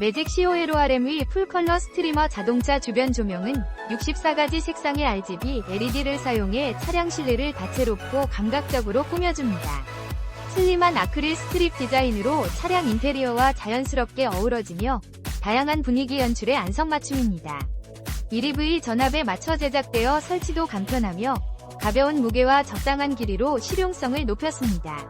매직 COLORM의 풀컬러 스트리머 자동차 주변 조명은 64가지 색상의 RGB LED를 사용해 차량 실내를 다채롭고 감각적으로 꾸며줍니다. 슬림한 아크릴 스트립 디자인으로 차량 인테리어와 자연스럽게 어우러지며 다양한 분위기 연출의 안성맞춤입니다. 1EV 전압에 맞춰 제작되어 설치도 간편하며 가벼운 무게와 적당한 길이로 실용성을 높였습니다.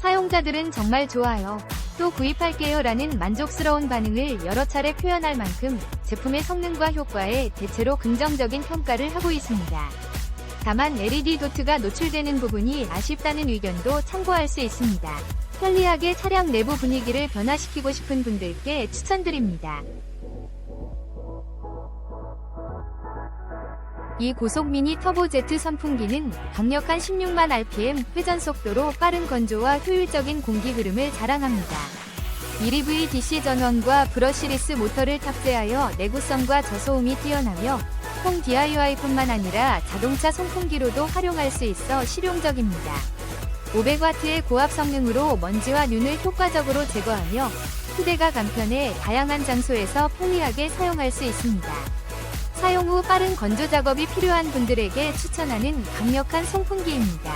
사용자들은 정말 좋아요. 또 구입할게요 라는 만족스러운 반응을 여러 차례 표현할 만큼 제품의 성능과 효과에 대체로 긍정적인 평가를 하고 있습니다. 다만 LED 도트가 노출되는 부분이 아쉽다는 의견도 참고할 수 있습니다. 편리하게 차량 내부 분위기를 변화시키고 싶은 분들께 추천드립니다. 이 고속 미니 터보 제트 선풍기는 강력한 16만 rpm 회전 속도로 빠른 건조와 효율적인 공기 흐름을 자랑합니다. 1EV DC 전원과 브러시리스 모터를 탑재하여 내구성과 저소음이 뛰어나며 홈 DIY뿐만 아니라 자동차 송풍기로도 활용할 수 있어 실용적입니다. 500W의 고압 성능으로 먼지와 눈을 효과적으로 제거하며 휴대가 간편해 다양한 장소에서 편리하게 사용할 수 있습니다. 사용 후 빠른 건조 작업이 필요한 분들에게 추천하는 강력한 송풍기입니다.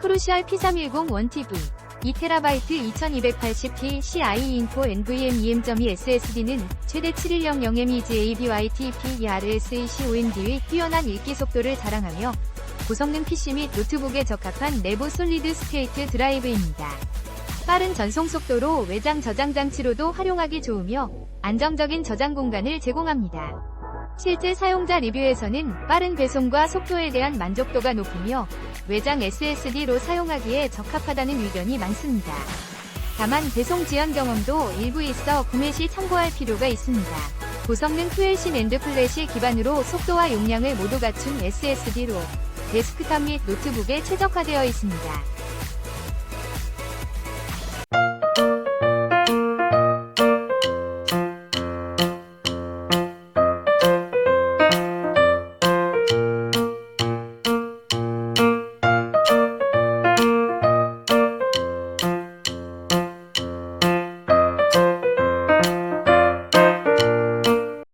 크루시얼 P310 1TB 2TB 2280p CI 인포 NVMe SSD는 최대 710MEGABYTP-ERSECOND의 뛰어난 읽기 속도를 자랑하며 고성능 PC 및 노트북에 적합한 내부 솔리드 스테이트 드라이브입니다. 빠른 전송 속도로 외장 저장 장치로도 활용하기 좋으며 안정적인 저장 공간을 제공합니다. 실제 사용자 리뷰에서는 빠른 배송과 속도에 대한 만족도가 높으며 외장 SSD로 사용하기에 적합하다는 의견이 많습니다. 다만 배송 지연 경험도 일부 있어 구매 시 참고할 필요가 있습니다. 고성능 QLC 낸드 플래시 기반으로 속도와 용량을 모두 갖춘 SSD로 데스크탑 및 노트북에 최적화되어 있습니다.